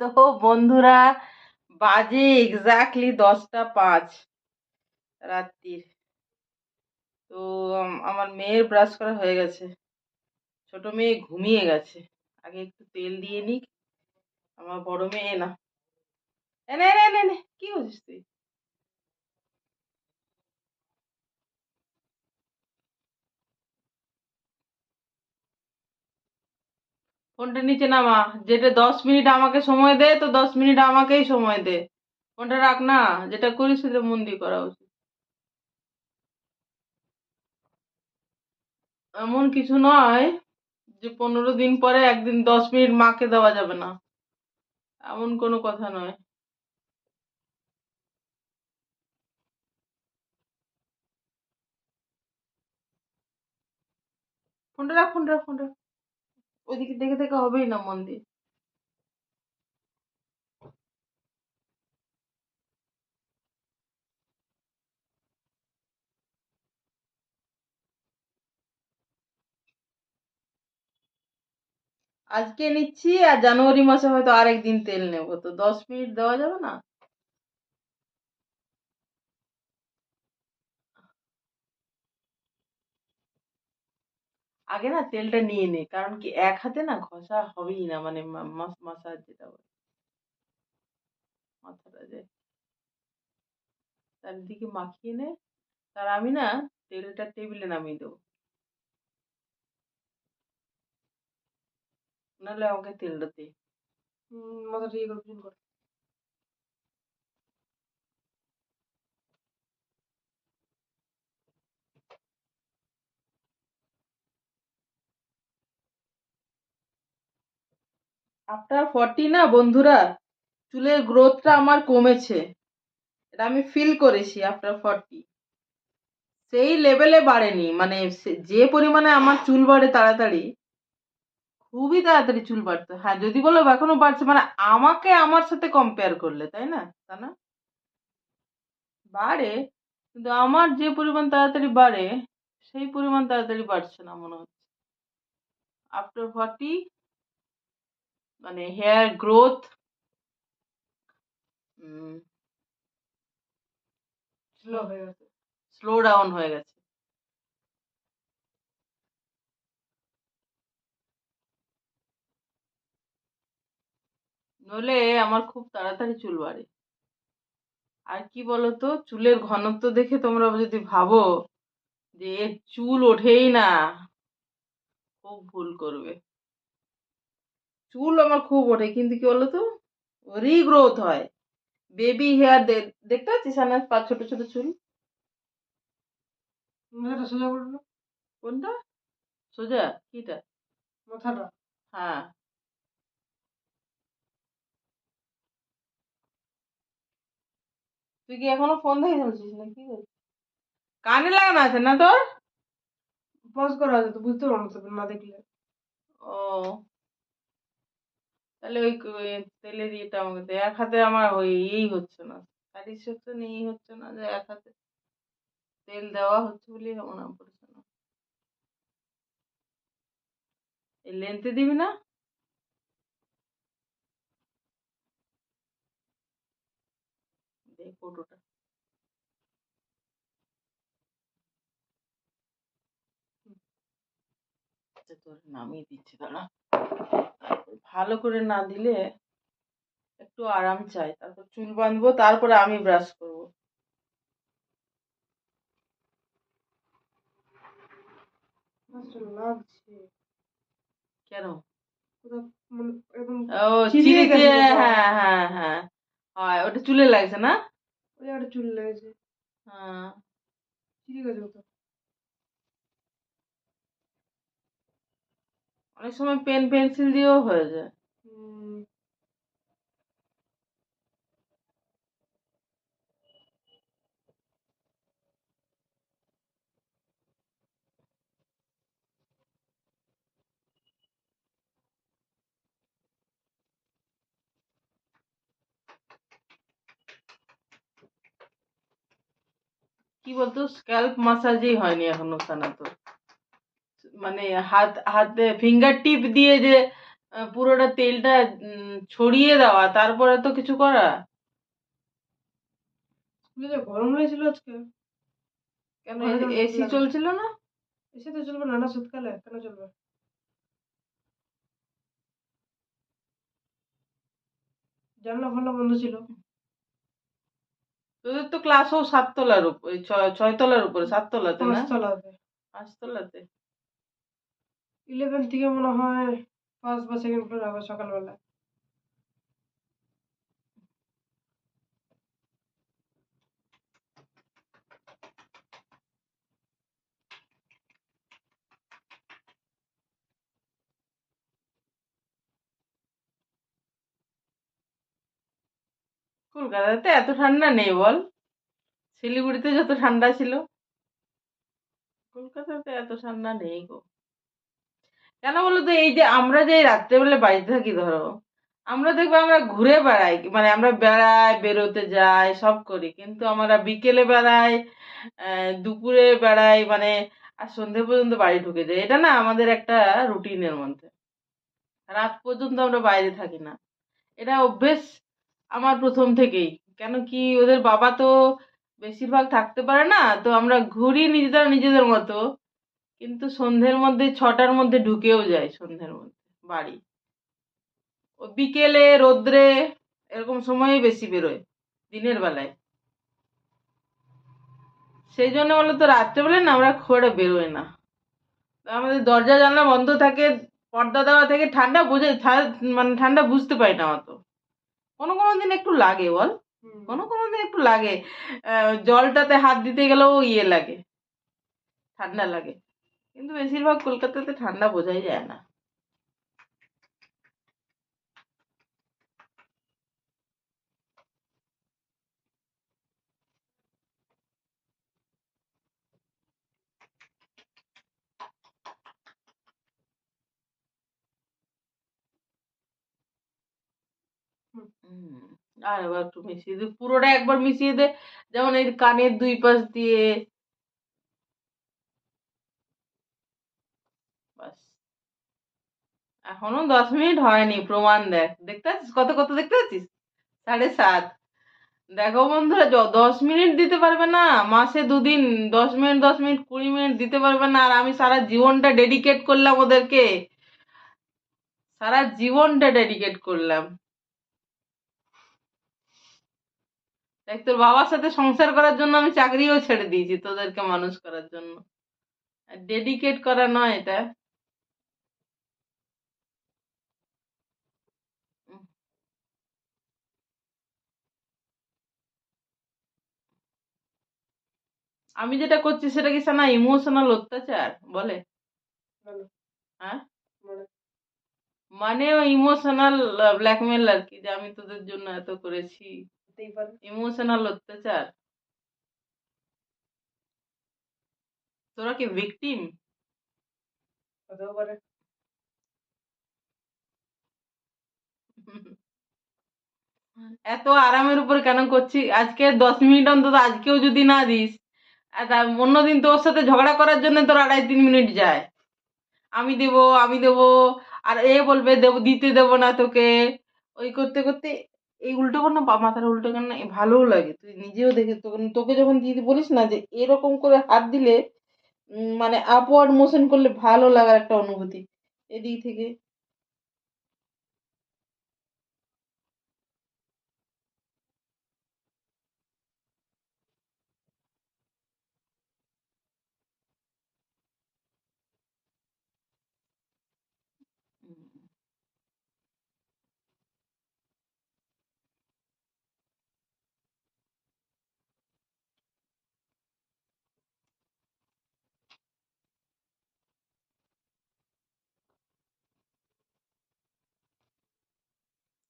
তো বন্ধুরা, বাজে এক্স্যাক্টলি দশটা পাঁচ রাত্রির। তো আমার মেয়ের ব্রাশ করা হয়ে গেছে। ছোট মেয়ে ঘুমিয়ে গেছে। আগে একটু তেল দিয়ে নিক। আমার বড় মেয়ে না। এনে এনে এনে কি করছিস তুই? ফোনটা নিচে নামা। যেটা দশ মিনিট আমাকে সময় দে তো দশ মিনিট আমাকেই সময় দে ফোনটা রাখ না, যেটা করিস সেটা মন দিয়ে করা উচিত। এমন কিছু নয় যে পনেরো দিন পরে একদিন দশ মিনিট মাকে দেওয়া যাবে না। এমন কোনো কথা নয়। ফোনটা রাখ ফোনটা রাখ, ফোনটা। ওইদিকে দেখে দেখে হবেই না মন দিয়ে আজকে নিচ্ছি আর জানুয়ারি মাসে হয়তো আরেকদিন তেল নেব। তো দশ মিনিট দেওয়া যাবে না? আগে না তেলটা নিয়ে নে। কারণ কি এক হাতে না ঘষা হবেই না মানে মাসাজ যেটা বলে। মাথাটা যে চারিদিকে মাখিয়ে নে। তার আমি না তেলটা টেবিলে নামিয়ে দেবো। নাহলে আমাকে তেলটা দে। ইয়ে করে। আফটার ফর্টি না বন্ধুরা, চুলের গ্রোথটা আমার কমেছে। এটা আমি ফিল করেছি আফটার ফর্টি সেই লেভেলে বাড়েনি মানে যে পরিমাণে আমার চুল বাড়ে তাড়াতাড়ি, খুবই তাড়াতাড়ি চুল বাড়তো। হ্যাঁ যদি বলো এখনও বাড়ছে মানে আমাকে আমার সাথে কম্পেয়ার করলে, তাই না? তা না? বাড়ে, কিন্তু আমার যে পরিমাণ তাড়াতাড়ি বাড়ে, সেই পরিমাণ তাড়াতাড়ি বাড়ছে না মনে হচ্ছে। আফটার ফর্টি মানে হেয়ার গ্রোথ স্লো হয়ে গেছে। স্লো ডাউন হয়ে গেছে। নইলে আমার খুব তাড়াতাড়ি চুল বাড়ে। আর কি বলতো চুলের ঘনত্ব দেখে তোমরা যদি ভাবো যে চুল ওঠেই না খুব ভুল করবে। চুল আমার খুব ওঠে কিন্তু কি বলতো? রিগ্রোথ হয়। বেবি হেয়ার দেখতে পাচ্ছিস পা ছোট ছোট চুল? মাথাটা সোজা করল কোনটা? সোজা? কিটা? মাথাটা। হ্যাঁ। তুই কি এখনও ফোন দেখে চলছিস না কি? কানে লাগানো আছে না তোর? পজ করা আছে তো বুঝতে পারব না দেখলে। ও। তাহলে ওই তেলের ইয়েটা আমাকে এক হাতে আমার ওই এই হচ্ছে না। স্যাটিসফ্যাকশন এই হচ্ছে না যে এক হাতে তেল দেওয়া হচ্ছে বলেই মনে পড়ছে না। এই লেন্থে দিবি না? ফটোটা আচ্ছা, তোর নামিয়ে দিচ্ছি দাঁড়া। ভালো করে না দিলে একটু আরাম চাই। তারপর চুল বাঁধবো তারপরে আমি ব্রাশ করব। কেন? মানে। হ্যাঁ হ্যাঁ হ্যাঁ। হয় ওটা চুলে লাগছে না? একটা চুল লেগেছে। হ্যাঁ। চিড়ে গেছে অনেক সময় পেন পেন্সিল দিয়েও হয়ে যায়। কি বলতো স্ক্যাল্প মাসাজই হয়নি এখনও সানা তো মানে হাত হাতে ফিঙ্গার টিপ দিয়ে যে পুরোটা তেলটা ছড়িয়ে দেওয়া তারপরে তো কিছু করা? গরম লেগেছিল আজকে। কেন এসি চলছিল না? এসে তো চলবে না না শীতকালে কেন চলবে? জানলা ফান্না বন্ধ ছিল। তোদের তো ক্লাসও সাততলার উপরে ছয় তলার উপরে সাততলাতে না? পাঁচতলাতে? ইলেভেন থেকে মনে হয় ফার্স্ট বা সেকেন্ড ফ্লোর হবে সকালবেলা। কলকাতাতে এত ঠান্ডা নেই বল? শিলিগুড়িতে যত ঠান্ডা ছিল। কলকাতাতে এত ঠান্ডা নেই গো। কেন বলো তো? এই যে আমরা যে রাত্রেবেলা বাড়িতে থাকি, ধরো, আমরা দেখব আমরা ঘুরে বেড়াই মানে আমরা বেড়াই, বেরোতে যাই, সব করি। কিন্তু আমরা বিকেলে বেড়াই দুপুরে বেড়াই মানে আর সন্ধে পর্যন্ত বাড়ি ঢুকে যাই। এটা না আমাদের একটা রুটিনের মধ্যে। রাত পর্যন্ত আমরা বাইরে থাকি না। এটা অভ্যেস আমার প্রথম থেকেই। কেন কি ওদের বাবা তো বেশিরভাগ থাকতে পারে না, তো আমরা ঘুরি নিজেদের নিজেদের মতো। কিন্তু সন্ধ্যের মধ্যে ছটার মধ্যে ঢুকেও যায় সন্ধ্যের মধ্যে বাড়ি। ও বিকেলে রোদ্রে এরকম সময়ে বেশি বেরোয় দিনের বেলায়। সেই জন্য বলো তো রাত্রেবেলায় না আমরা খুব একটা বেরোই না। আমাদের দরজা জানলা বন্ধ থাকে পর্দা দেওয়া থেকে ঠান্ডা বুঝে মানে ঠান্ডা বুঝতে পারি না অত। কোনো কোনো দিন একটু লাগে বল। কোনো কোনো দিন একটু লাগে। জলটাতে হাত দিতে গেলেও ইয়ে লাগে ঠান্ডা লাগে। কিন্তু বেশিরভাগ কলকাতাতে ঠান্ডা বোঝাই যায় না। হুম, আর এবার একটু মিশিয়ে দে পুরোটা একবার মিশিয়ে দে। যেমন এই কানের দুই পাশ দিয়ে এখনও দশ মিনিট হয়নি, প্রমাণ দেখ। দেখতে পাচ্ছিস? কত কত দেখতে পাচ্ছিস? সাড়ে সাত। দেখো বন্ধুরা দশ মিনিট দিতে পারবে না, মাসে দুদিন দশ মিনিট দশ মিনিট, কুড়ি মিনিট দিতে পারবে না, আর আমি সারা জীবনটা ডেডিকেট করলাম ওদেরকে। সারা জীবনটা ডেডিকেট করলাম। দেখ, তোর বাবার সাথে সংসার করার জন্য আমি চাকরিও ছেড়ে দিয়েছি তোদেরকে মানুষ করার জন্য। ডেডিকেট করা নয় এটা। আমি যেটা করছি সেটা কি সানা ইমোশনাল অত্যাচার? বলে। হ্যাঁ। মানে ইমোশনাল ব্ল্যাকমেল আর কি যে আমি তোদের জন্য এত করেছি। ইমোশনাল অত্যাচার। তোরা কি ভিকটিম হতেও পারে এত আরামের উপর কেন করছি? আজকে দশ মিনিট অন্তত আজকেও যদি না দিস আর অন্যদিন তোর সাথে ঝগড়া করার জন্য তোর আড়াই তিন মিনিট যায়। আমি দেব আমি দেব, আর এ বলবে দেব, দিতে দেব না তোকে। ওই করতে করতে এই উল্টো কর না বা মাথাটা উল্টো কর না ভালোও লাগে। তুই নিজেও দেখে, তোকে যখন দিদি বলিস না যে এরকম করে হাত দিলে মানে আপওয়ার্ড মোশন করলে ভালো লাগার একটা অনুভূতি। এদিক থেকে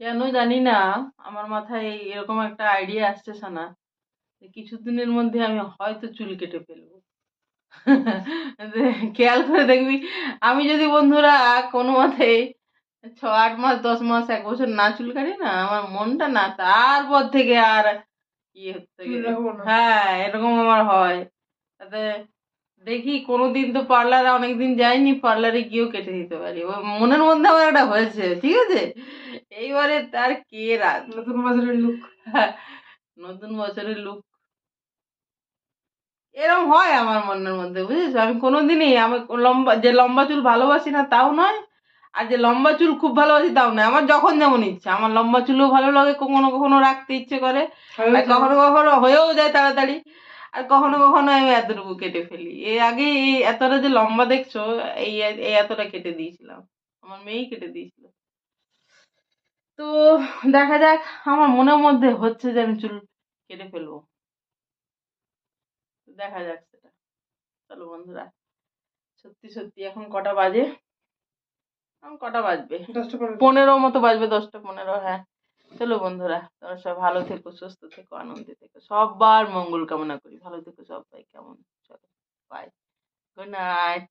কেন জানি না আমার মাথায় এরকম একটা আইডিয়া আসছে না কিছুদিনের মধ্যে আমি হয়তো চুল কেটে ফেলব। খেয়াল করে দেখবি আমি যদি বন্ধুরা কোনো মতে ছ আট মাস দশ মাস এক বছর না চুল কাটি না আমার মনটা না তারপর থেকে আর ইয়ে হচ্ছে হ্যাঁ এরকম আমার হয়। তাতে দেখি কোনোদিন তো পার্লারে অনেকদিন যাইনি পার্লারে গিয়েও কেটে দিতে পারি। ও মনের মধ্যে আমার একটা হয়েছে ঠিক আছে? এইবারে তার কে রাত নতুন বছরের লুক নতুন বছরের লুক এরকম হয় আমার মনের মধ্যে বুঝেছ? আমি কোনোদিনই আমি লম্বা যে লম্বা চুল ভালোবাসি না তাও নয় আর যে লম্বা চুল খুব ভালোবাসি তাও নয়। আমার যখন যেমন ইচ্ছা আমার লম্বা চুলও ভালো লাগে কখনো কখনো রাখতে ইচ্ছে করে কখনো কখনো হয়েও যায় তাড়াতাড়ি আর কখনো কখনো আমি এতটুকু কেটে ফেলি। এর আগে এই এতটা যে লম্বা দেখছ এই এই এতটা কেটে দিয়েছিলাম। আমার মেয়েই কেটে দিয়েছিল। তো দেখা যাক আমার মনের মধ্যে হচ্ছে যে আমি চুল কেটে ফেলব। দেখা যাক সেটা। চলো বন্ধুরা সত্যি সত্যি এখন কটা বাজে? এখন কটা বাজবে? পনেরো। মতো বাজবে দশটা পনেরো হ্যাঁ। চলো বন্ধুরা তোমরা সব ভালো থেকো সুস্থ থেকো আনন্দে থেকো। সবার মঙ্গল কামনা করি। ভালো থেকো সবাই কেমন? চলো বাই গুড নাইট